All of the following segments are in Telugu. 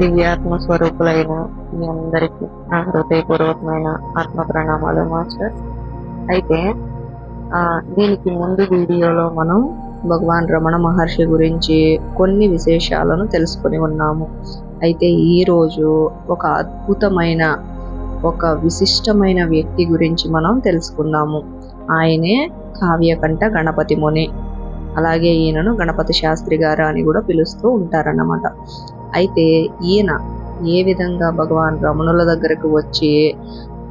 దివ్యాత్మ స్వరూపులైన మీ అందరికీ నా హృదయపూర్వకమైన ఆత్మ ప్రణామాలు మాస్టర్ అయితే దీనికి ముందు వీడియోలో మనం భగవాన్ రమణ మహర్షి గురించి కొన్ని విశేషాలను తెలుసుకొని ఉన్నాము. అయితే ఈరోజు ఒక అద్భుతమైన ఒక విశిష్టమైన వ్యక్తి గురించి మనం తెలుసుకుందాము. ఆయనే కావ్యకంఠ గణపతి ముని. అలాగే ఈయనను గణపతి శాస్త్రి గారు అని కూడా పిలుస్తూ ఉంటారన్నమాట. అయితే ఈయన ఏ విధంగా భగవాన్ రమణుల దగ్గరకు వచ్చి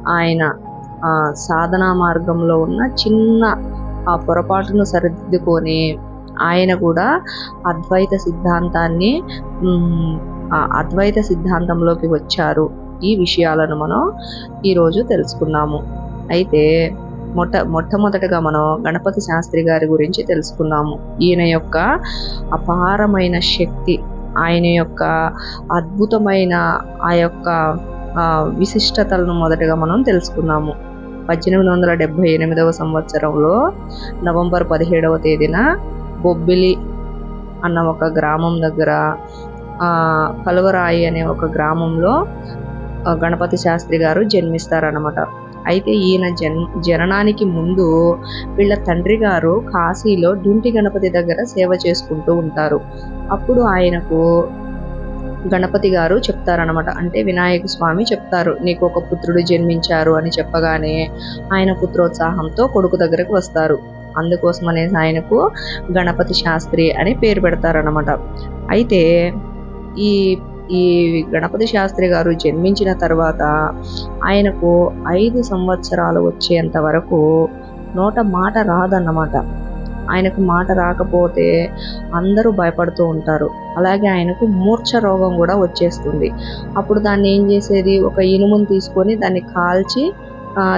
ఆయన ఆ సాధనా మార్గంలో ఉన్న చిన్న ఆ పొరపాటును సరిదిద్దుకొని ఆయన కూడా అద్వైత సిద్ధాంతాన్ని ఆ అద్వైత సిద్ధాంతంలోకి వచ్చారు. ఈ విషయాలను మనం ఈరోజు తెలుసుకున్నాము. అయితే మొట్ట మొట్టమొదటగా మనం గణపతి శాస్త్రి గారి గురించి తెలుసుకున్నాము ఈయన యొక్క అపారమైన శక్తి ఆయన యొక్క అద్భుతమైన ఆ యొక్క విశిష్టతలను మొదటగా మనం తెలుసుకున్నాము పద్దెనిమిది వందల డెబ్భై ఎనిమిదవ సంవత్సరంలో నవంబర్ పదిహేడవ తేదీన బొబ్బిలి అన్న ఒక గ్రామం దగ్గర కలువరాయి అనే ఒక గ్రామంలో గణపతి శాస్త్రి గారు జన్మిస్తారన్నమాట. అయితే ఈయన జన్ జననానికి ముందు వీళ్ళ తండ్రి గారు కాశీలో డుంటి గణపతి దగ్గర సేవ చేసుకుంటూ ఉంటారు. అప్పుడు ఆయనకు గణపతి గారు చెప్తారనమాట అంటే వినాయక స్వామి చెప్తారు నీకు ఒక పుత్రుడు జన్మించారు అని చెప్పగానే ఆయన పుత్రోత్సాహంతో కొడుకు దగ్గరకు వస్తారు. అందుకోసం అనేసి ఆయనకు గణపతి శాస్త్రి అని పేరు పెడతారనమాట అయితే ఈ ఈ గణపతి శాస్త్రి గారు జన్మించిన తర్వాత ఆయనకు ఐదు సంవత్సరాలు వచ్చేంత వరకు నోట మాట రాదన్నమాట. ఆయనకు మాట రాకపోతే అందరూ భయపడుతూ ఉంటారు. అలాగే ఆయనకు మూర్ఛ రోగం కూడా వచ్చేస్తుంది. అప్పుడు దాన్ని ఏం చేసేది? ఒక ఇనుముని తీసుకొని దాన్ని కాల్చి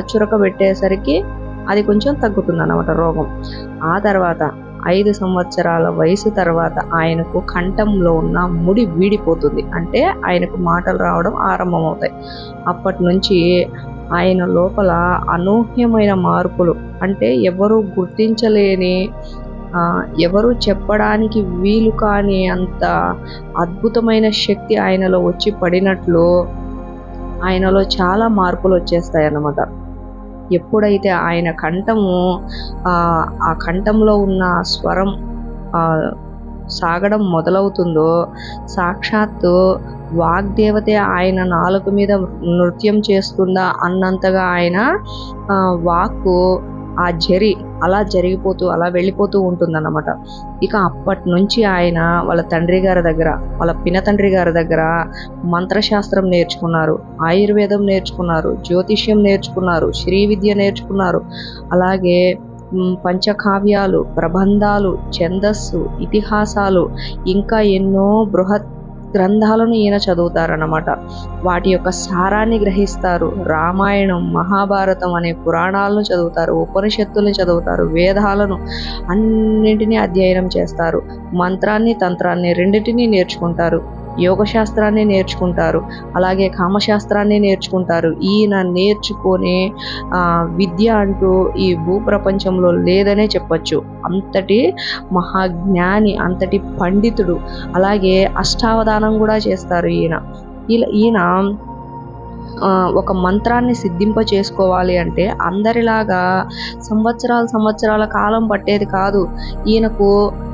చురకబెట్టేసరికి అది కొంచెం తగ్గుతుంది అన్నమాట రోగం. ఆ తర్వాత ఐదు సంవత్సరాల వయసు తర్వాత ఆయనకు కంఠంలో ఉన్న ముడి వీడిపోతుంది. అంటే ఆయనకు మాటలు రావడం ఆరంభమవుతాయి. అప్పటి నుంచి ఆయన లోపల అనూహ్యమైన మార్పులు. అంటే ఎవరు గుర్తించలేని ఎవరు చెప్పడానికి వీలు కాని అంత అద్భుతమైన శక్తి ఆయనలో వచ్చి పడినట్లు ఆయనలో చాలా మార్పులు వచ్చేస్తాయి అన్నమాట ఎప్పుడైతే ఆయన కంఠము ఆ కంఠంలో ఉన్న స్వరం సాగడం మొదలవుతుందో సాక్షాత్తు వాగ్దేవతే ఆయన నాలుక మీద నృత్యం చేస్తుందా అన్నంతగా ఆయన వాక్కు ఆ జరి అలా జరిగిపోతూ అలా వెళ్ళిపోతూ ఉంటుందన్నమాట. ఇక అప్పటి నుంచి ఆయన వాళ్ళ తండ్రి గారి దగ్గర వాళ్ళ పిన తండ్రి గారి దగ్గర మంత్రశాస్త్రం నేర్చుకున్నారు ఆయుర్వేదం నేర్చుకున్నారు జ్యోతిష్యం నేర్చుకున్నారు శ్రీ విద్య నేర్చుకున్నారు. అలాగే పంచకావ్యాలు ప్రబంధాలు ఛందస్సు ఇతిహాసాలు ఇంకా ఎన్నో బృహత్ గ్రంథాలను ఈయన చదువుతారన్నమాట. వాటి యొక్క సారాన్ని గ్రహిస్తారు. రామాయణం మహాభారతం అనే పురాణాలను చదువుతారు. ఉపనిషత్తుల్ని చదువుతారు. వేదాలను అన్నింటినీ అధ్యయనం చేస్తారు. మంత్రాన్ని తంత్రాన్ని రెండింటినీ నేర్చుకుంటారు. యోగ శాస్త్రాన్ని నేర్చుకుంటారు. అలాగే కామశాస్త్రాన్ని నేర్చుకుంటారు. ఈయన నేర్చుకునే విద్య అంటూ ఈ భూప్రపంచంలో లేదనే చెప్పచ్చు. అంతటి మహాజ్ఞాని అంతటి పండితుడు అలాగే అష్టావధానం కూడా చేస్తారు ఈయన. ఈయన ఒక మంత్రాన్ని సిద్ధింప చేసుకోవాలి అంటే అందరిలాగా సంవత్సరాల సంవత్సరాల కాలం పట్టేది కాదు. ఈయనకు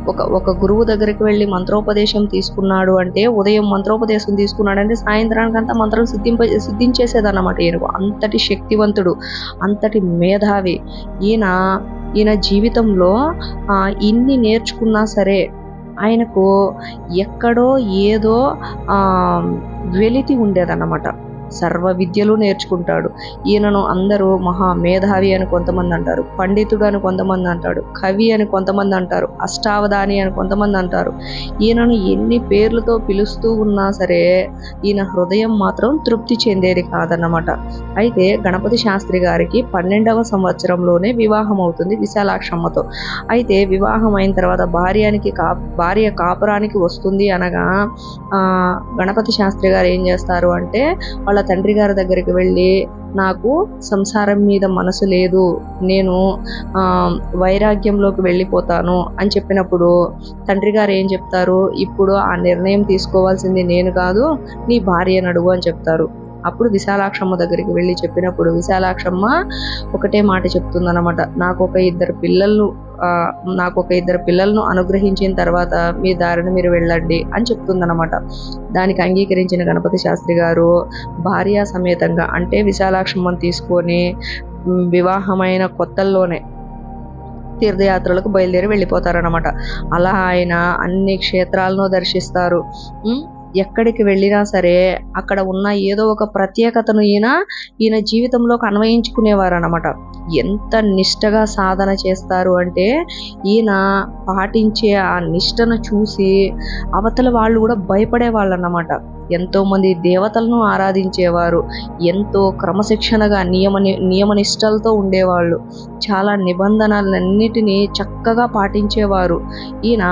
ఒక ఒక గురువు దగ్గరికి వెళ్ళి మంత్రోపదేశం తీసుకున్నాడు అంటే ఉదయం మంత్రోపదేశం తీసుకున్నాడు అంటే సాయంత్రానికంతా మంత్రం సిద్ధింప సిద్ధించేసేదన్నమాట ఈయనకు. అంతటి శక్తివంతుడు అంతటి మేధావి. ఈయన ఈయన జీవితంలో ఇన్ని నేర్చుకున్నా సరే ఆయనకు ఎక్కడో ఏదో వెలితి ఉండేదన్నమాట. సర్వ విద్యలు నేర్చుకుంటాడు. ఈయనను అందరూ మహా మేధావి అని కొంతమంది అంటారు. పండితుడు అని కొంతమంది అంటాడు. కవి అని కొంతమంది అంటారు. అష్టావధాని అని కొంతమంది అంటారు. ఈయనను ఎన్ని పేర్లతో పిలుస్తూ ఉన్నా సరే ఈయన హృదయం మాత్రం తృప్తి చెందేది కాదన్నమాట. అయితే గణపతి శాస్త్రి గారికి పన్నెండవ సంవత్సరంలోనే వివాహం అవుతుంది విశాలాక్షమ్మతో. అయితే వివాహం అయిన తర్వాత భార్యానికి కా భార్య కాపురానికి వస్తుంది అనగా గణపతి శాస్త్రి గారు ఏం చేస్తారు అంటే వాళ్ళ వాళ్ళ తండ్రి గారి దగ్గరికి వెళ్ళి నాకు సంసారం మీద మనసు లేదు నేను వైరాగ్యంలోకి వెళ్ళిపోతాను అని చెప్పినప్పుడు తండ్రి గారు ఏం చెప్తారు? ఇప్పుడు ఆ నిర్ణయం తీసుకోవాల్సింది నేను కాదు నీ భార్య అడుగు అని చెప్తారు. అప్పుడు విశాలాక్షమ్మ దగ్గరికి వెళ్ళి చెప్పినప్పుడు విశాలాక్షమ్మ ఒకటే మాట చెప్తుందన్నమాట. నాకు ఒక ఇద్దరు పిల్లలను నాకు ఒక ఇద్దరు పిల్లలను అనుగ్రహించిన తర్వాత మీ దారిని మీరు వెళ్ళండి అని చెప్తుందన్నమాట. దానికి అంగీకరించిన గణపతి శాస్త్రి గారు భార్య సమేతంగా అంటే విశాలాక్షమ్మను తీసుకొని వివాహమైన కొత్తల్లోనే తీర్థయాత్రలకు బయలుదేరి వెళ్ళిపోతారనమాట అలా ఆయన అన్ని క్షేత్రాలను దర్శిస్తారు. ఎక్కడికి వెళ్ళినా సరే అక్కడ ఉన్న ఏదో ఒక ప్రత్యేకతను ఈయన ఈయన జీవితంలోకి అన్వయించుకునేవారు అనమాట ఎంత నిష్టగా సాధన చేస్తారు అంటే ఈయన పాటించే ఆ నిష్టను చూసి అవతల వాళ్ళు కూడా భయపడేవాళ్ళు అన్నమాట ఎంతోమంది దేవతలను ఆరాధించేవారు ఎంతో క్రమశిక్షణగా నియమ నియమనిష్టలతో ఉండేవాళ్ళు చాలా నిబంధనలన్నిటినీ చక్కగా పాటించేవారు. ఈయన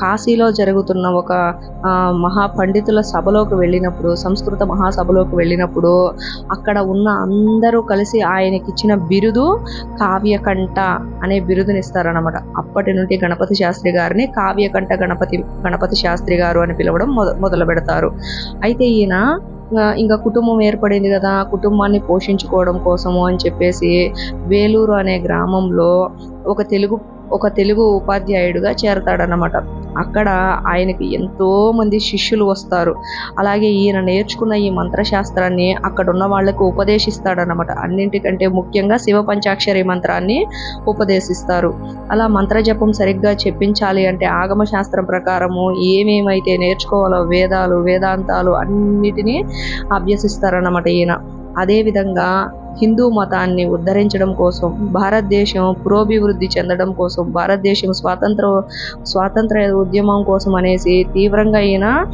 కాశీలో జరుగుతున్న ఒక మహాపండితుల సభలోకి వెళ్ళినప్పుడు సంస్కృత మహాసభలోకి వెళ్ళినప్పుడు అక్కడ ఉన్న అందరూ కలిసి ఆయనకి ఇచ్చిన బిరుదు కావ్యకంఠ అనే బిరుదునిస్తారనమాట అప్పటి నుండి గణపతి శాస్త్రి గారిని కావ్యకంఠ గణపతి గణపతి శాస్త్రి గారు అని పిలవడం మొద మొదలు పెడతారు. అయితే ఈయన ఇంకా కుటుంబం ఏర్పడింది కదా కుటుంబాన్ని పోషించుకోవడం కోసము అని చెప్పేసి వేలూరు అనే గ్రామంలో ఒక తెలుగు ఒక తెలుగు ఉపాధ్యాయుడిగా చేరతాడనమాట అక్కడ ఆయనకి ఎంతో మంది శిష్యులు వస్తారు. అలాగే ఈయన నేర్చుకున్న ఈ మంత్రశాస్త్రాన్ని అక్కడ ఉన్న వాళ్ళకు ఉపదేశిస్తాడనమాట అన్నింటికంటే ముఖ్యంగా శివ పంచాక్షరి మంత్రాన్ని ఉపదేశిస్తారు. అలా మంత్రజపం సరిగ్గా చెప్పించాలి అంటే ఆగమ శాస్త్రం ప్రకారము ఏమేమైతే నేర్చుకోవాలో వేదాలు వేదాంతాలు అన్నిటినీ అభ్యసిస్తారన్నమాట ఈయన. అదేవిధంగా హిందూ మతాన్ని ఉద్ధరించడం కోసం భారతదేశం పురోభివృద్ధి చెందడం కోసం భారతదేశం స్వాతంత్ర స్వాతంత్ర ఉద్యమం కోసం అనేసి తీవ్రంగా ఈయన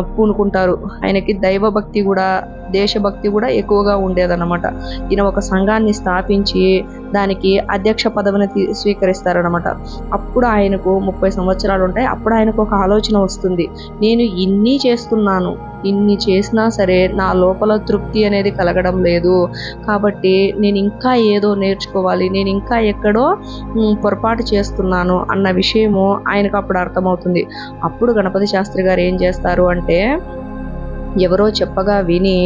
పూనుకుంటారు. ఆయనకి దైవభక్తి కూడా దేశభక్తి కూడా ఎక్కువగా ఉండేదన్నమాట. ఈయన ఒక సంఘాన్ని స్థాపించి దానికి అధ్యక్ష పదవిని తీ- స్వీకరిస్తారనమాట అప్పుడు ఆయనకు ముప్పై సంవత్సరాలు ఉంటాయి. అప్పుడు ఆయనకు ఒక ఆలోచన వస్తుంది. నేను ఇన్ని చేస్తున్నాను. ఇన్ని చేసినా సరే నా లోపల తృప్తి అనేది కలగడం లేదు. కాబట్టి నేను ఇంకా ఏదో నేర్చుకోవాలి నేను ఇంకా ఎక్కడో పొరపాటు చేస్తున్నాను అన్న విషయము ఆయనకు అప్పుడు అర్థమవుతుంది. అప్పుడు గణపతి శాస్త్రి గారు ఏం చేస్తారు అంటే ఎవరో చెప్పగా విని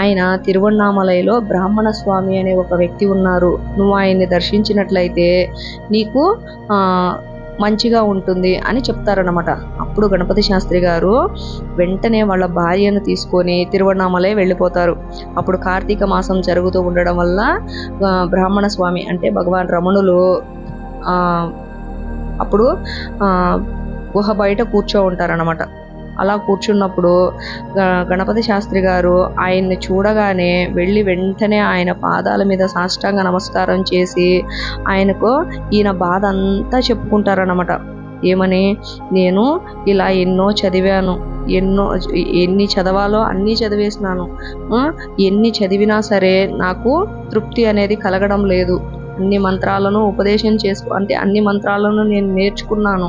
ఆయన తిరువണ്ണామలైలో బ్రాహ్మణ స్వామి అనే ఒక వ్యక్తి ఉన్నారు. నువ్వు ఆయన్ని దర్శించినట్లయితే నీకు మంచిగా ఉంటుంది అని చెప్తారనమాట అప్పుడు గణపతి శాస్త్రి గారు వెంటనే వాళ్ళ భార్యను తీసుకొని తిరువണ്ണామలై వెళ్ళిపోతారు. అప్పుడు కార్తీక మాసం జరుగుతూ ఉండడం వల్ల బ్రాహ్మణ స్వామి అంటే భగవాన్ రమణులు అప్పుడు గుహ బయట కూర్చో ఉంటారనమాట అలా కూర్చున్నప్పుడు గ- గణపతి శాస్త్రి గారు ఆయన్ని చూడగానే వెళ్ళి వెంటనే ఆయన పాదాల మీద సాష్టాంగ నమస్కారం చేసి ఆయనకు ఈయన బాధ అంతా చెప్పుకుంటారనమాట ఏమని? నేను ఇలా ఎన్నో చదివాను. ఎన్నో ఎన్ని చదవాలో అన్నీ చదివేసినాను. ఎన్ని చదివినా సరే నాకు తృప్తి అనేది కలగడం లేదు. అన్ని మంత్రాలను ఉపదేశం చేసుకో అంటే అన్ని మంత్రాలను నేను నేర్చుకున్నాను.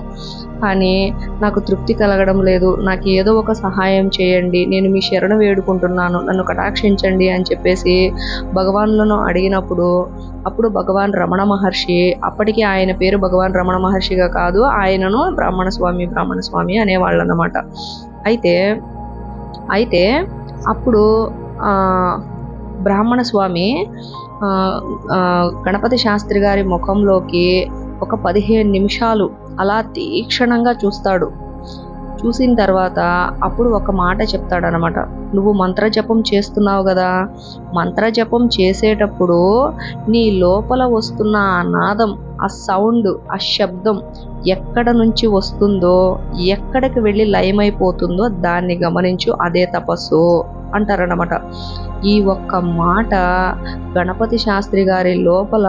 కానీ నాకు తృప్తి కలగడం లేదు. నాకు ఏదో ఒక సహాయం చేయండి. నేను మీ శరణు వేడుకుంటున్నాను. నన్ను కటాక్షించండి అని చెప్పేసి భగవాన్లను అడిగినప్పుడు అప్పుడు భగవాన్ రమణ మహర్షి అప్పటికి ఆయన పేరు భగవాన్ రమణ మహర్షిగా కాదు ఆయనను బ్రాహ్మణ స్వామి బ్రాహ్మణ స్వామి అనేవాళ్ళు అన్నమాట అయితే అయితే అప్పుడు బ్రాహ్మణ స్వామి గణపతి శాస్త్రి గారి ముఖంలోకి ఒక పదిహేను నిమిషాలు అలా తీక్షణంగా చూస్తాడు. చూసిన తర్వాత అప్పుడు ఒక మాట చెప్తాడనమాట. నువ్వు మంత్రజపం చేస్తున్నావు కదా. మంత్రజపం చేసేటప్పుడు నీ లోపల వస్తున్న ఆ నాదం ఆ సౌండ్ ఆ శబ్దం ఎక్కడ నుంచి వస్తుందో ఎక్కడికి వెళ్ళి లయమైపోతుందో దాన్ని గమనించు. అదే తపస్సు. అంటారన్నమాట. ఈ ఒక్క మాట గణపతి శాస్త్రి గారి లోపల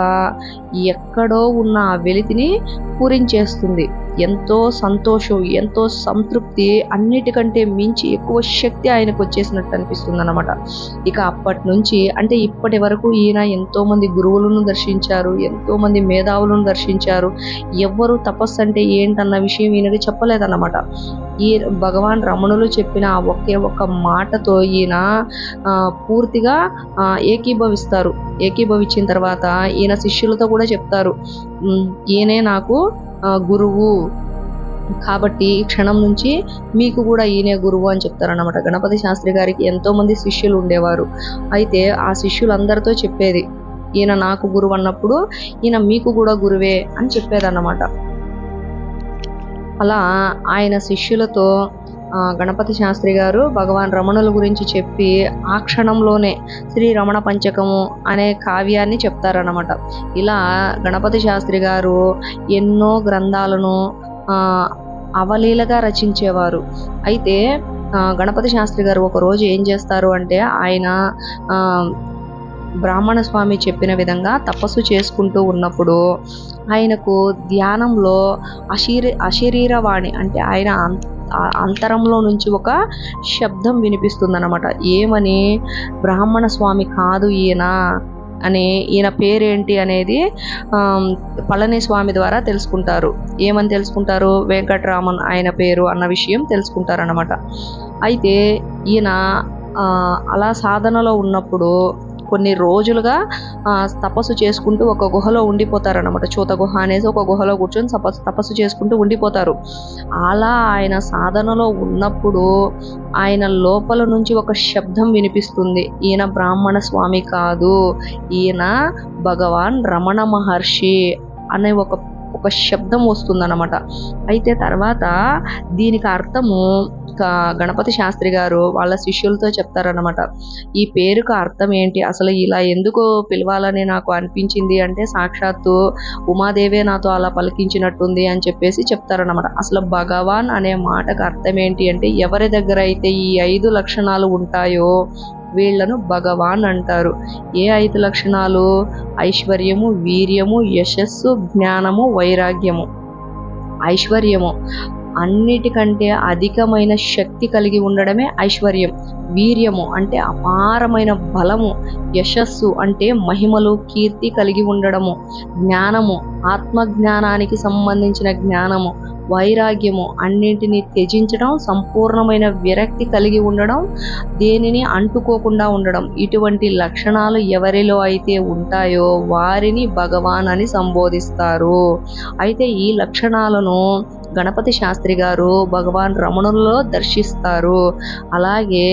ఎక్కడో ఉన్న ఆ వెలితిని పూరించేస్తుంది. ఎంతో సంతోషం ఎంతో సంతృప్తి అన్నిటికంటే మించి ఎక్కువ శక్తి ఆయనకు వచ్చేసినట్టు అనిపిస్తుంది అనమాట ఇక అప్పటి నుంచి అంటే ఇప్పటి వరకు ఈయన ఎంతో మంది గురువులను దర్శించారు ఎంతో మంది మేధావులను దర్శించారు. ఎవ్వరు తపస్సు అంటే ఏంటన్న విషయం ఈయనకి చెప్పలేదన్నమాట. ఈ భగవాన్ రమణులు చెప్పిన ఒకే ఒక్క మాటతో ఈయన ఈయన పూర్తిగా ఏకీభవిస్తారు. ఏకీభవించిన తర్వాత ఈయన శిష్యులతో కూడా చెప్తారు ఈయనే నాకు గురువు. కాబట్టి ఈ క్షణం నుంచి మీకు కూడా ఈయనే గురువు అని చెప్తారన్నమాట. గణపతి శాస్త్రి గారికి ఎంతో మంది శిష్యులు ఉండేవారు. అయితే ఆ శిష్యులందరితో చెప్పేది ఈయన నాకు గురువు అన్నప్పుడు ఈయన మీకు కూడా గురువే అని చెప్పేదన్నమాట. అలా ఆయన శిష్యులతో గణపతి శాస్త్రి గారు భగవాన్ రమణుల గురించి చెప్పి ఆ క్షణంలోనే శ్రీ రమణ పంచకము అనే కావ్యాన్ని చెప్తారన్నమాట. ఇలా గణపతి శాస్త్రి గారు ఎన్నో గ్రంథాలను అవలీలగా రచించేవారు. అయితే గణపతి శాస్త్రి గారు ఒకరోజు ఏం చేస్తారు అంటే ఆయన బ్రాహ్మణ స్వామి చెప్పిన విధంగా తపస్సు చేసుకుంటూ ఉన్నప్పుడు ఆయనకు ధ్యానంలో అశీర అశరీరవాణి అంటే ఆయన అం- అంతరంలో నుంచి ఒక శబ్దం వినిపిస్తుందన్నమాట. ఏమని? బ్రాహ్మణ స్వామి కాదు ఈయన అని ఈయన పేరేంటి అనేది పళనిస్వామి పళని స్వామి ద్వారా తెలుసుకుంటారు. ఏమని తెలుసుకుంటారు? వెంకట్రామన్ ఆయన పేరు అన్న విషయం తెలుసుకుంటారనమాట అయితే ఈయన అలా సాధనలో ఉన్నప్పుడు కొన్ని రోజులుగా తపస్సు చేసుకుంటూ ఒక గుహలో ఉండిపోతారన్నమాట. చూత గుహ అనేసి ఒక గుహలో కూర్చొని తపస్సు తపస్సు చేసుకుంటూ ఉండిపోతారు. అలా ఆయన సాధనలో ఉన్నప్పుడు ఆయన లోపల నుంచి ఒక శబ్దం వినిపిస్తుంది. ఈయన బ్రాహ్మణ స్వామి కాదు ఈయన భగవాన్ రమణ మహర్షి అనే ఒక ఒక శబ్దం వస్తుందన్నమాట. అయితే తర్వాత దీనికి అర్థము గణపతి శాస్త్రి గారు వాళ్ళ శిష్యులతో చెప్తారనమాట ఈ పేరుకు అర్థం ఏంటి? అసలు ఇలా ఎందుకు పిలవాలని నాకు అనిపించింది అంటే సాక్షాత్తు ఉమాదేవే నాతో అలా పలికించినట్టుంది అని చెప్పేసి చెప్తారన్నమాట. అసలు భగవాన్ అనే మాటకు అర్థం ఏంటి అంటే ఎవరి దగ్గర అయితే ఈ ఐదు లక్షణాలు ఉంటాయో వీళ్ళను భగవాన్ అంటారు. ఏ ఐదు లక్షణాలు? ఐశ్వర్యము వీర్యము యశస్సు జ్ఞానము వైరాగ్యము. ఐశ్వర్యము. అన్నిటికంటే అధికమైన శక్తి కలిగి ఉండడమే ఐశ్వర్యం వీర్యము అంటే అపారమైన బలము యశస్సు అంటే మహిమలు కీర్తి కలిగి ఉండడము జ్ఞానము ఆత్మజ్ఞానానికి సంబంధించిన జ్ఞానము వైరాగ్యము అన్నింటినీ త్యజించడం సంపూర్ణమైన విరక్తి కలిగి ఉండడం దేనిని అంటుకోకుండా ఉండడం. ఇటువంటి లక్షణాలు ఎవరిలో అయితే ఉంటాయో వారిని భగవాన్ అని సంబోధిస్తారు. అయితే ఈ లక్షణాలను గణపతి శాస్త్రి గారు భగవాన్ రమణుల్లో దర్శిస్తారు. అలాగే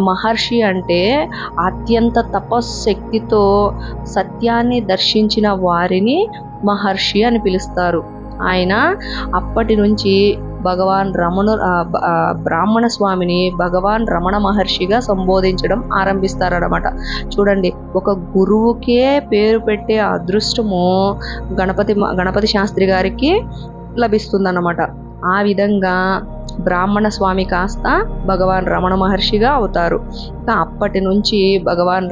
మహర్షి అంటే అత్యంత తపశ్శక్తితో సత్యాన్ని దర్శించిన వారిని మహర్షి అని పిలుస్తారు. ఆయన అప్పటి నుంచి భగవాన్ రమణు బ్రాహ్మణ స్వామిని భగవాన్ రమణ మహర్షిగా సంబోధించడం ఆరంభిస్తారనమాట చూడండి ఒక గురువుకే పేరు పెట్టే అదృష్టము గణపతి మ- గణపతి శాస్త్రి గారికి లభిస్తుందన్నమాట. ఆ విధంగా బ్రాహ్మణ స్వామి కాస్త భగవాన్ రమణ మహర్షిగా అవుతారు. ఇక అప్పటి నుంచి భగవాన్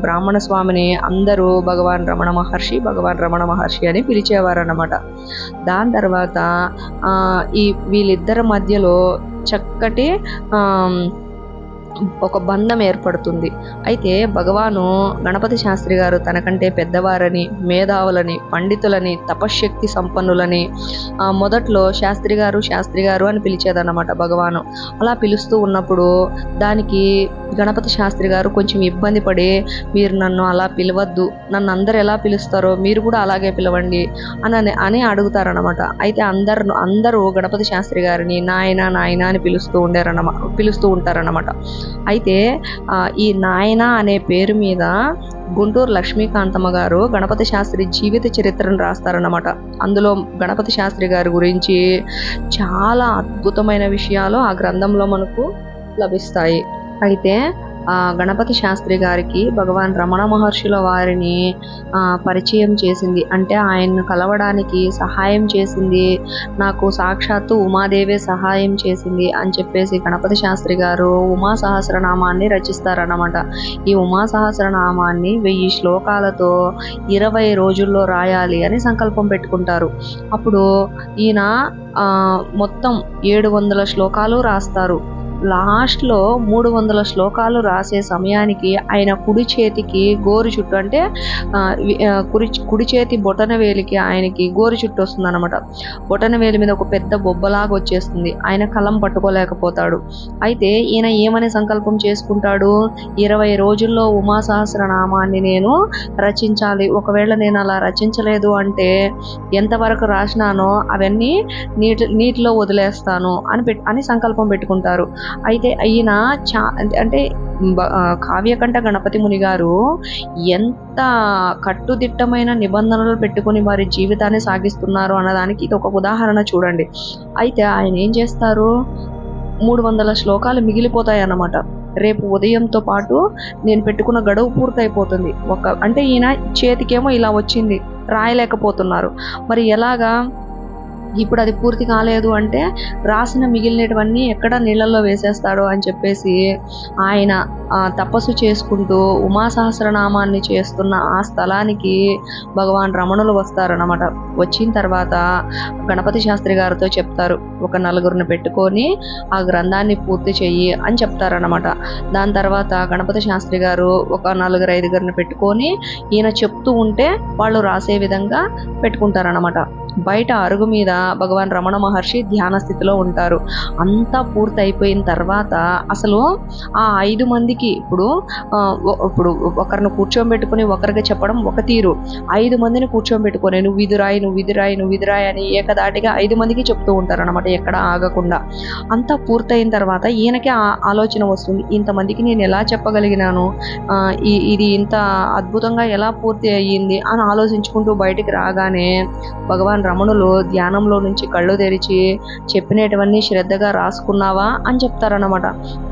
బ్రాహ్మణ స్వామిని అందరూ భగవాన్ రమణ మహర్షి భగవాన్ రమణ మహర్షి అని పిలిచేవారన్నమాట. దాని తర్వాత ఈ వీళ్ళిద్దరి మధ్యలో చక్కటి ఒక బంధం ఏర్పడుతుంది. అయితే భగవాను గణపతి శాస్త్రి గారు తనకంటే పెద్దవారని మేధావులని పండితులని తపశ్శక్తి సంపన్నులని మొదట్లో శాస్త్రి గారు శాస్త్రి గారు అని పిలిచేదన్నమాట భగవాను. అలా పిలుస్తూ ఉన్నప్పుడు దానికి గణపతి శాస్త్రి గారు కొంచెం ఇబ్బంది పడి మీరు నన్ను అలా పిలవద్దు నన్ను అందరు ఎలా పిలుస్తారో మీరు కూడా అలాగే పిలవండి అని అని అడుగుతారనమాట అయితే అందరు అందరూ గణపతి శాస్త్రి గారిని నాయన నాయన అని పిలుస్తూ ఉండారన్నమాట పిలుస్తూ ఉంటారన్నమాట. అయితే ఈ నాయన అనే పేరు మీద గుంటూరు లక్ష్మీకాంతమ్మ గారు గణపతి శాస్త్రి జీవిత చరిత్రను రాస్తారన్నమాట. అందులో గణపతి శాస్త్రి గారి గురించి చాలా అద్భుతమైన విషయాలు ఆ గ్రంథంలో మనకు లభిస్తాయి. అయితే గణపతి శాస్త్రి గారికి భగవాన్ రమణ మహర్షుల వారిని పరిచయం చేసింది. అంటే ఆయన్ను కలవడానికి సహాయం చేసింది. నాకు సాక్షాత్తు ఉమాదేవే సహాయం చేసింది అని చెప్పేసి గణపతి శాస్త్రి గారు ఉమా సహస్రనామాన్ని రచిస్తారన్నమాట. ఈ ఉమా సహస్రనామాన్ని వెయ్యి శ్లోకాలతో ఇరవై రోజుల్లో రాయాలి అని సంకల్పం పెట్టుకుంటారు. అప్పుడు ఈయన మొత్తం ఏడు వందల శ్లోకాలు రాస్తారు. లాస్ట్లో మూడు వందల శ్లోకాలు రాసే సమయానికి ఆయన కుడి చేతికి గోరు చుట్టూ అంటే కుడి కుడి చేతి బొటన వేలికి ఆయనకి గోరు చుట్టూ వస్తుంది అనమాట బొటన వేలి మీద ఒక పెద్ద బొబ్బలాగా వచ్చేస్తుంది. ఆయన కలం పట్టుకోలేకపోతాడు. అయితే ఈయన ఏమని సంకల్పం చేసుకుంటాడు? ఇరవై రోజుల్లో ఉమా సహస్రనామాన్ని నేను రచించాలి. ఒకవేళ నేను అలా రచించలేదు అంటే ఎంతవరకు రాసినానో అవన్నీ నీటి నీటిలో వదిలేస్తాను అని పెట్ అని సంకల్పం పెట్టుకుంటారు. అయితే ఈయన చా అంటే కావ్యకంఠ గణపతి ముని గారు ఎంత కట్టుదిట్టమైన నిబంధనలు పెట్టుకుని వారి జీవితాన్ని సాగిస్తున్నారు అన్నదానికి ఇది ఒక ఉదాహరణ చూడండి. అయితే ఆయన ఏం చేస్తారు? మూడు వందల శ్లోకాలు మిగిలిపోతాయి అన్నమాట. రేపు ఉదయంతో పాటు నేను పెట్టుకున్న గడువు పూర్తయిపోతుంది. ఒక అంటే ఈయన చేతికేమో ఇలా వచ్చింది రాయలేకపోతున్నారు. మరి ఎలాగా? ఇప్పుడు అది పూర్తి కాలేదు అంటే రాసిన మిగిలినటువన్నీ ఎక్కడ నీళ్ళల్లో వేసేస్తాడు అని చెప్పేసి ఆయన తపస్సు చేసుకుంటూ ఉమా సహస్రనామాన్ని చేస్తున్న ఆ స్థలానికి భగవాన్ రమణులు వస్తారనమాట వచ్చిన తర్వాత గణపతి శాస్త్రి గారితో చెప్తారు ఒక నలుగురిని పెట్టుకొని ఆ గ్రంథాన్ని పూర్తి చెయ్యి అని చెప్తారన్నమాట. దాని తర్వాత గణపతి శాస్త్రి గారు ఒక నలుగురు ఐదుగురిని పెట్టుకొని ఈయన చెప్తూ ఉంటే వాళ్ళు రాసే విధంగా పెట్టుకుంటారనమాట బయట అరుగు మీద భగవాన్ రమణ మహర్షి ధ్యాన స్థితిలో ఉంటారు. అంతా పూర్తి అయిపోయిన తర్వాత అసలు ఆ ఐదు మందికి ఇప్పుడు ఇప్పుడు ఒకరిని కూర్చోబెట్టుకుని ఒకరికి చెప్పడం ఒక తీరు. ఐదు మందిని కూర్చోబెట్టుకొని నువ్వు ఇది నువ్వు ఇది నువ్వు ఇది అని ఏకదాటిగా ఐదు మందికి చెప్తూ ఉంటారు అనమాట ఎక్కడ ఆగకుండా. అంతా పూర్తయిన తర్వాత ఈయనకే ఆ ఆలోచన వస్తుంది ఇంతమందికి నేను ఎలా చెప్పగలిగినాను? ఇది ఇంత అద్భుతంగా ఎలా పూర్తి అయ్యింది? అని ఆలోచించుకుంటూ బయటికి రాగానే భగవాన్ రమణులు ధ్యానంలో నుంచి కళ్ళు తెరిచి చెప్పినటువన్నీ శ్రద్ధగా రాసుకున్నావా అని చెప్తారన్నమాట.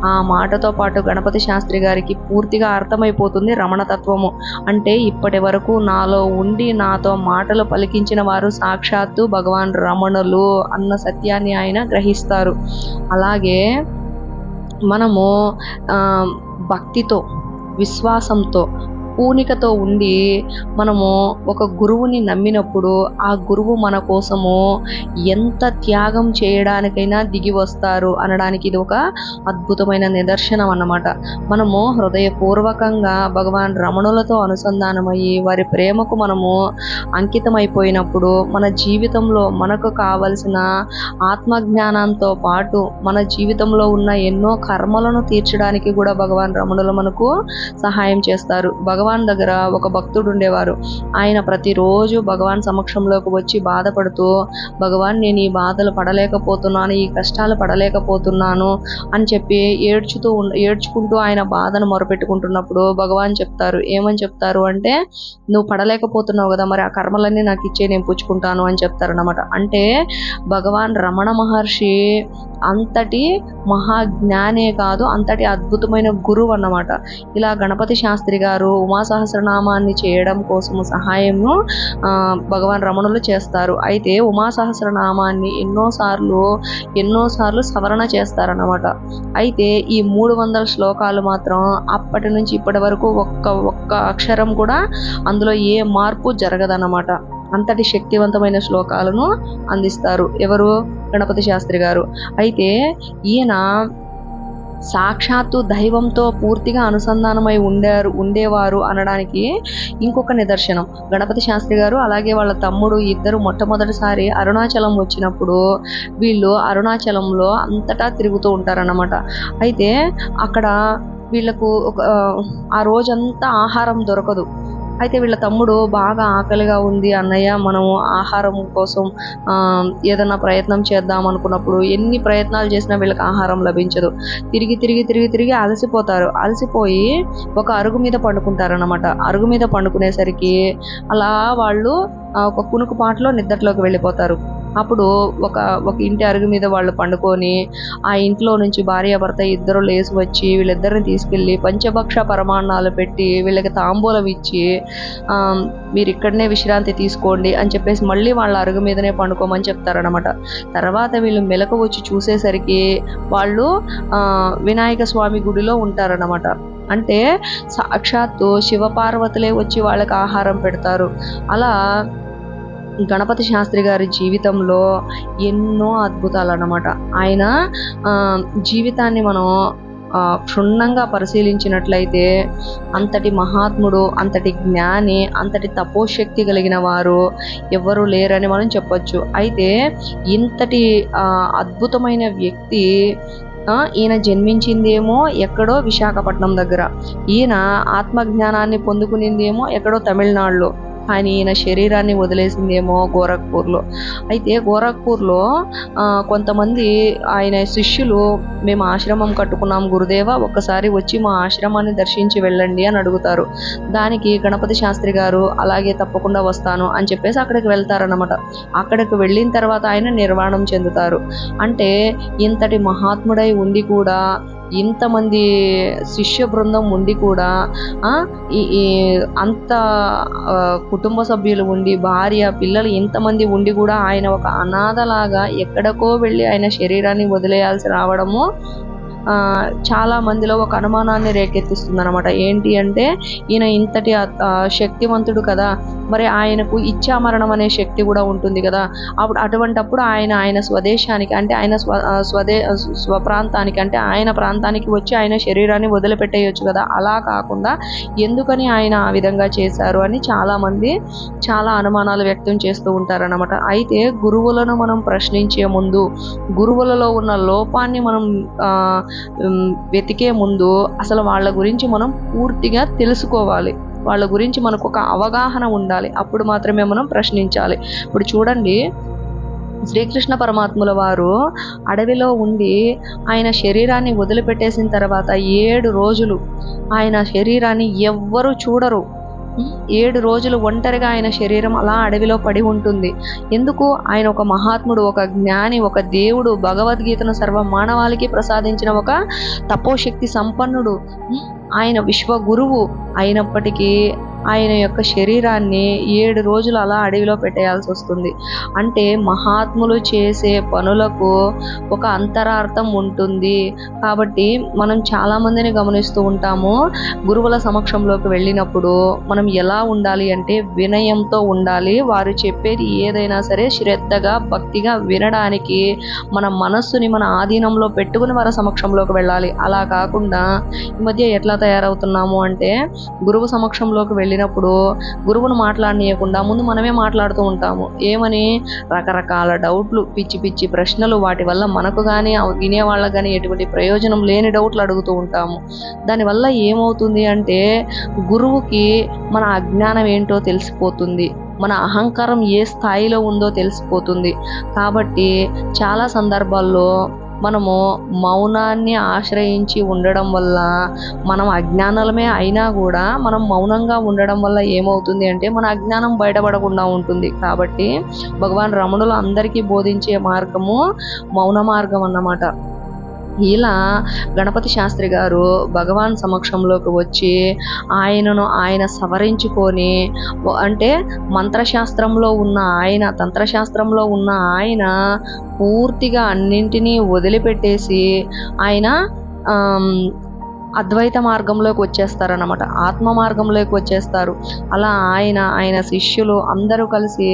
ఆ మాటతో పాటు గణపతి శాస్త్రి గారికి పూర్తిగా అర్థమైపోతుంది రమణతత్వము అంటే ఇప్పటి వరకు నాలో ఉండి నాతో మాటలు పలికించిన వారు సాక్షాత్తు భగవాన్ రమణులు అన్న సత్యాన్ని ఆయన గ్రహిస్తారు. అలాగే మనము భక్తితో విశ్వాసంతో పూనికతో ఉండి మనము ఒక గురువుని నమ్మినప్పుడు ఆ గురువు మన కోసము ఎంత త్యాగం చేయడానికైనా దిగి వస్తారు అనడానికి ఇది ఒక అద్భుతమైన నిదర్శనం అన్నమాట. మనము హృదయపూర్వకంగా భగవాన్ రమణులతో అనుసంధానమయ్యి వారి ప్రేమకు మనము అంకితమైపోయినప్పుడు మన జీవితంలో మనకు కావలసిన ఆత్మజ్ఞానంతో పాటు మన జీవితంలో ఉన్న ఎన్నో కర్మలను తీర్చడానికి కూడా భగవాన్ రమణులు మనకు సహాయం చేస్తారు. భగవాన్ భగవాన్ దగ్గర ఒక భక్తుడు ఉండేవారు. ఆయన ప్రతిరోజు భగవాన్ సమక్షంలోకి వచ్చి బాధపడుతూ భగవాన్ నేను ఈ బాధలు పడలేకపోతున్నాను ఈ కష్టాలు పడలేకపోతున్నాను అని చెప్పి ఏడ్చుతూ ఏడ్చుకుంటూ ఆయన బాధను మొరపెట్టుకుంటున్నప్పుడు భగవాన్ చెప్తారు. ఏమని చెప్తారు అంటే నువ్వు పడలేకపోతున్నావు కదా మరి ఆ కర్మలన్నీ నాకు ఇచ్చే నేను పుచ్చుకుంటాను అని చెప్తారన్నమాట. అంటే భగవాన్ రమణ మహర్షి అంతటి మహాజ్ఞానే కాదు అంతటి అద్భుతమైన గురువు అన్నమాట. ఇలా గణపతి శాస్త్రి గారు ఉమా సహస్రనామాన్ని చేయడం కోసము సహాయము భగవాన్ రమణులు చేస్తారు. అయితే ఉమా సహస్రనామాన్ని ఎన్నోసార్లు ఎన్నోసార్లు సవరణ చేస్తారన్నమాట. అయితే ఈ మూడు వందల శ్లోకాలు మాత్రం అప్పటి నుంచి ఇప్పటి వరకు ఒక్క ఒక్క అక్షరం కూడా అందులో ఏ మార్పు జరగదన్నమాట. అంతటి శక్తివంతమైన శ్లోకాలను అందిస్తారు. ఎవరు? గణపతి శాస్త్రి గారు. అయితే ఈయన సాక్షాత్తు దైవంతో పూర్తిగా అనుసంధానమై ఉండారు ఉండేవారు అనడానికి ఇంకొక నిదర్శనం. గణపతి శాస్త్రి గారు అలాగే వాళ్ళ తమ్ముడు ఇద్దరు మొట్టమొదటిసారి అరుణాచలం వచ్చినప్పుడు వీళ్ళు అరుణాచలంలో అంతటా తిరుగుతూ ఉంటారన్నమాట. అయితే అక్కడ వీళ్ళకు ఒక ఆ రోజంతా ఆహారం దొరకదు. అయితే వీళ్ళ తమ్ముడు బాగా ఆకలిగా ఉంది అన్నయ్య మనము ఆహారం కోసం ఏదైనా ప్రయత్నం చేద్దాం అనుకున్నప్పుడు ఎన్ని ప్రయత్నాలు చేసినా వీళ్ళకి ఆహారం లభించదు. తిరిగి తిరిగి తిరిగి తిరిగి అలసిపోతారు. అలసిపోయి ఒక అరుగు మీద పండుకుంటారనమాట అరుగు మీద పండుకునేసరికి అలా వాళ్ళు ఒక ఒక కునుకుపాట్లో నిద్రలోకి వెళ్ళిపోతారు. అప్పుడు ఒక ఒక ఇంటి అరుగు మీద వాళ్ళు పండుకొని ఆ ఇంట్లో నుంచి భార్యాభర్త ఇద్దరు లేచి వచ్చి వీళ్ళిద్దరిని తీసుకెళ్ళి పంచభక్ష పరమాన్నాలు పెట్టి వీళ్ళకి తాంబూలం ఇచ్చి మీరు ఇక్కడనే విశ్రాంతి తీసుకోండి అని చెప్పేసి మళ్ళీ వాళ్ళ అరుగు మీదనే పండుకోమని చెప్తారనమాట తర్వాత వీళ్ళు మెలకు వచ్చి చూసేసరికి వాళ్ళు వినాయక స్వామి గుడిలో ఉంటారనమాట అంటే సాక్షాత్తు శివపార్వతులే వచ్చి వాళ్ళకి ఆహారం పెడతారు. అలా గణపతి శాస్త్రి గారి జీవితంలో ఎన్నో అద్భుతాలు అన్నమాట ఆయన జీవితాన్ని మనం క్షుణ్ణంగా పరిశీలించినట్లయితే అంతటి మహాత్ముడు అంతటి జ్ఞాని అంతటి తపోశక్తి కలిగిన వారు ఎవరు లేరని మనం చెప్పొచ్చు. అయితే ఇంతటి అద్భుతమైన వ్యక్తి ఈయన జన్మించిందేమో ఎక్కడో విశాఖపట్నం దగ్గర. ఈయన ఆత్మజ్ఞానాన్ని పొందుకునిందేమో ఎక్కడో తమిళనాడులో. కానీ ఈయన శరీరాన్ని వదిలేసిందేమో గోరఖ్పూర్లో. అయితే గోరఖ్పూర్లో కొంతమంది ఆయన శిష్యులు మేము ఆశ్రమం కట్టుకున్నాం గురుదేవ ఒక్కసారి వచ్చి మా ఆశ్రమాన్ని దర్శించి వెళ్ళండి అని అడుగుతారు. దానికి గణపతి శాస్త్రి గారు అలాగే తప్పకుండా వస్తాను అని చెప్పేసి అక్కడికి వెళ్తారనమాట అక్కడికి వెళ్ళిన తర్వాత ఆయన నిర్వాణం చెందుతారు. అంటే ఇంతటి మహాత్ముడై ఉండి కూడా ఇంతమంది శిష్య బృందం ఉండి కూడా ఈ ఈ అంత కుటుంబ సభ్యులు ఉండి భార్య పిల్లలు ఇంతమంది ఉండి కూడా ఆయన ఒక అనాథలాగా ఎక్కడికో వెళ్ళి ఆయన శరీరాన్ని వదిలేయాల్సి రావడము చాలా మందిలో ఒక అనుమానాన్ని రేకెత్తిస్తుంది అనమాట ఏంటి అంటే ఈయన ఇంతటి శక్తివంతుడు కదా మరి ఆయనకు ఇచ్చామరణం అనే శక్తి కూడా ఉంటుంది కదా. అప్పుడు అటువంటప్పుడు ఆయన ఆయన స్వదేశానికి అంటే ఆయన స్వ స్వదే స్వప్రాంతానికి అంటే ఆయన ప్రాంతానికి వచ్చి ఆయన శరీరాన్ని వదిలిపెట్టేయచ్చు కదా. అలా కాకుండా ఎందుకని ఆయన ఆ విధంగా చేశారు అని చాలామంది చాలా అనుమానాలు వ్యక్తం చేస్తూ ఉంటారన్నమాట. అయితే గురువులను మనం ప్రశ్నించే ముందు గురువులలో ఉన్న లోపాన్ని మనం వెతికే ముందు అసలు వాళ్ళ గురించి మనం పూర్తిగా తెలుసుకోవాలి. వాళ్ళ గురించి మనకు ఒక అవగాహన ఉండాలి. అప్పుడు మాత్రమే మనం ప్రశ్నించాలి. ఇప్పుడు చూడండి శ్రీకృష్ణ పరమాత్ముల వారు అడవిలో ఉండి ఆయన శరీరాన్ని వదిలిపెట్టేసిన తర్వాత ఏడు రోజులు ఆయన శరీరాన్ని ఎవ్వరూ చూడరు. ఏడు రోజులు ఒంటరిగా ఆయన శరీరం అలా అడవిలో పడి ఉంటుంది. ఎందుకు? ఆయన ఒక మహాత్ముడు ఒక జ్ఞాని ఒక దేవుడు భగవద్గీతను సర్వ మానవాళికి ప్రసాదించిన ఒక తపోశక్తి సంపన్నుడు. ఆయన విశ్వ గురువు అయినప్పటికీ ఆయన యొక్క శరీరాన్ని ఏడు రోజులు అలా అడవిలో పెట్టేయాల్సి వస్తుంది. అంటే మహాత్ములు చేసే పనులకు ఒక అంతరార్థం ఉంటుంది. కాబట్టి మనం చాలామందిని గమనిస్తూ ఉంటాము. గురువుల సమక్షంలోకి వెళ్ళినప్పుడు మనం ఎలా ఉండాలి అంటే వినయంతో ఉండాలి. వారు చెప్పేది ఏదైనా సరే శ్రద్ధగా భక్తిగా వినడానికి మన మనస్సుని మన ఆధీనంలో పెట్టుకుని వారి సమక్షంలోకి వెళ్ళాలి. అలా కాకుండా ఈ మధ్య ఎట్లా తయారవుతున్నాము అంటే గురువు సమక్షంలోకి వెళ్ళి వెళ్ళినప్పుడు గురువును మాట్లాడనీయకుండా ముందు మనమే మాట్లాడుతూ ఉంటాము. ఏమని? రకరకాల డౌట్లు పిచ్చి పిచ్చి ప్రశ్నలు వాటి వల్ల మనకు కానీ వినేవాళ్ళకి కానీ ఎటువంటి ప్రయోజనం లేని డౌట్లు అడుగుతూ ఉంటాము. దానివల్ల ఏమవుతుంది అంటే గురువుకి మన అజ్ఞానం ఏంటో తెలిసిపోతుంది. మన అహంకారం ఏ స్థాయిలో ఉందో తెలిసిపోతుంది. కాబట్టి చాలా సందర్భాల్లో మనము మౌనాన్ని ఆశ్రయించి ఉండడం వల్ల మనం అజ్ఞానాలమే అయినా కూడా మనం మౌనంగా ఉండడం వల్ల ఏమవుతుంది అంటే మన అజ్ఞానం బయటపడకుండా ఉంటుంది. కాబట్టి భగవాన్ రమణులు అందరికీ బోధించే మార్గము మౌన మార్గం అన్నమాట. ఇలా గణపతి శాస్త్రి గారు భగవాన్ సమక్షంలోకి వచ్చి ఆయనను ఆయన సవరించుకొని అంటే మంత్రశాస్త్రంలో ఉన్న ఆయన తంత్రశాస్త్రంలో ఉన్న ఆయన పూర్తిగా అన్నింటినీ వదిలిపెట్టేసి ఆయన అద్వైత మార్గంలోకి వచ్చేస్తారనమాట ఆత్మ మార్గంలోకి వచ్చేస్తారు. అలా ఆయన ఆయన శిష్యులు అందరూ కలిసి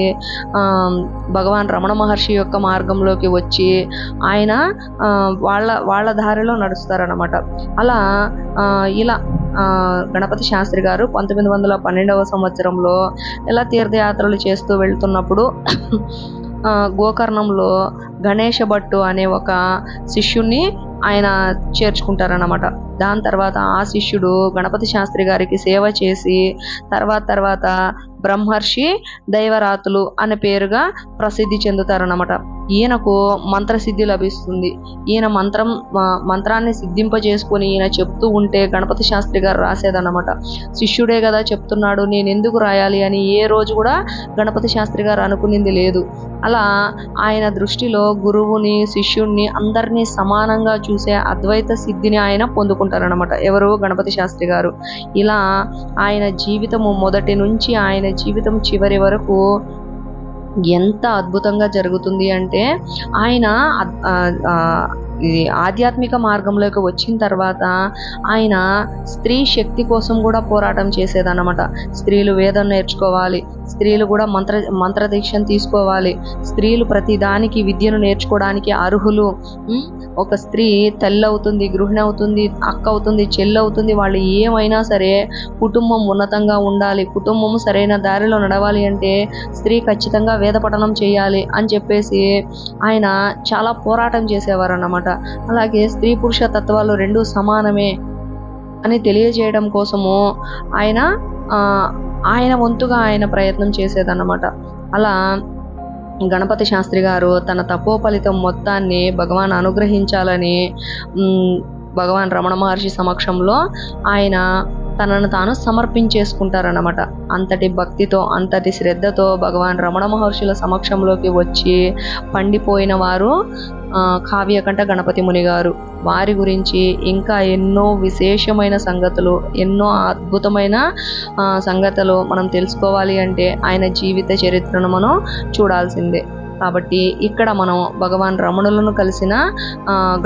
భగవాన్ రమణ మహర్షి యొక్క మార్గంలోకి వచ్చి ఆయన వాళ్ళ వాళ్ళ దారిలో నడుస్తారనమాట అలా ఇలా గణపతి శాస్త్రి గారు పంతొమ్మిది వందల పన్నెండవ సంవత్సరంలో ఇలా తీర్థయాత్రలు చేస్తూ వెళ్తున్నప్పుడు గోకర్ణంలో గణేష భట్టు అనే ఒక శిష్యుణ్ణి ఆయన చేర్చుకుంటారన్నమాట. దాని తర్వాత ఆ శిష్యుడు గణపతి శాస్త్రి గారికి సేవ చేసి తర్వాత తర్వాత బ్రహ్మర్షి దైవరాతులు అనే పేరుగా ప్రసిద్ధి చెందుతారన్నమాట. ఈయనకు మంత్రసిద్ధి లభిస్తుంది. ఈయన మంత్రం మంత్రాన్ని సిద్ధింపజేసుకొని ఈయన చెప్తూ ఉంటే గణపతి శాస్త్రి గారు రాసేదన్నమాట. శిష్యుడే కదా చెప్తున్నాడు నేను ఎందుకు రాయాలి? అని ఏ రోజు కూడా గణపతి శాస్త్రి గారు అనుకునింది లేదు. అలా ఆయన దృష్టిలో గురువుని శిష్యుణ్ణి అందరినీ సమానంగా చూసే అద్వైత సిద్ధిని ఆయన పొందుకుంటారనమాట ఎవరు? గణపతి శాస్త్రి గారు. ఇలా ఆయన జీవితము మొదటి నుంచి ఆయన జీవితం చివరి వరకు ఎంత అద్భుతంగా జరుగుతుంది అంటే ఆయన ఆధ్యాత్మిక మార్గంలోకి వచ్చిన తర్వాత ఆయన స్త్రీ శక్తి కోసం కూడా పోరాటం చేసేదన్నమాట. స్త్రీలు వేదం నేర్చుకోవాలి స్త్రీలు కూడా మంత్ర మంత్రదీక్షను తీసుకోవాలి స్త్రీలు ప్రతి దానికి విద్యను నేర్చుకోవడానికి అర్హులు. ఒక స్త్రీ తల్లి అవుతుంది గృహిణి అవుతుంది అక్క అవుతుంది చెల్లి అవుతుంది వాళ్ళు ఏమైనా సరే కుటుంబం ఉన్నతంగా ఉండాలి కుటుంబం సరైన దారిలో నడవాలి అంటే స్త్రీ ఖచ్చితంగా వేద పఠనం చేయాలి అని చెప్పేసి ఆయన చాలా పోరాటం చేసేవారు అన్నమాట అలాగే స్త్రీ పురుష తత్వాలు రెండు సమానమే అని తెలియజేయడం కోసము ఆయన ఆయన వంతుగా ఆయన ప్రయత్నం చేసేదన్నమాట. అలా గణపతి శాస్త్రి గారు తన తపో ఫలితం మొత్తాన్ని భగవాన్ అనుగ్రహించాలని భగవాన్ రమణ మహర్షి సమక్షంలో ఆయన తనను తాను సమర్పించేసుకుంటారన్నమాట. అంతటి భక్తితో అంతటి శ్రద్ధతో భగవాన్ రమణ మహర్షుల సమక్షంలోకి వచ్చి పండిపోయిన వారు కావ్యకంఠ గణపతి ముని గారు. వారి గురించి ఇంకా ఎన్నో విశేషమైన సంగతులు ఎన్నో అద్భుతమైన సంగతులు మనం తెలుసుకోవాలి అంటే ఆయన జీవిత చరిత్రను మనం చూడాల్సిందే. కాబట్టి ఇక్కడ మనం భగవాన్ రమణులను కలిసిన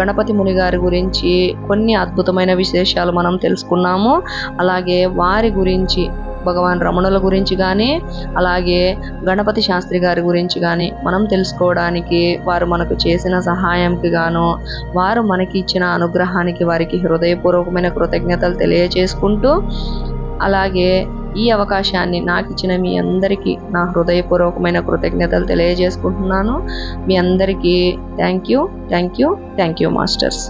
గణపతి ముని గారి గురించి కొన్ని అద్భుతమైన విశేషాలు మనం తెలుసుకున్నాము. అలాగే వారి గురించి భగవాన్ రమణుల గురించి కానీ అలాగే గణపతి శాస్త్రి గారి గురించి కానీ మనం తెలుసుకోవడానికి వారు మనకు చేసిన సహాయంకి గాను వారు మనకి ఇచ్చిన అనుగ్రహానికి వారికి హృదయపూర్వకమైన కృతజ్ఞతలు తెలియజేసుకుంటూ అలాగే ఈ అవకాశాన్ని నాకు ఇచ్చిన మీ అందరికీ నా హృదయపూర్వకమైన కృతజ్ఞతలు తెలియజేసుకుంటున్నాను. మీ అందరికీ thank you thank you thank you masters.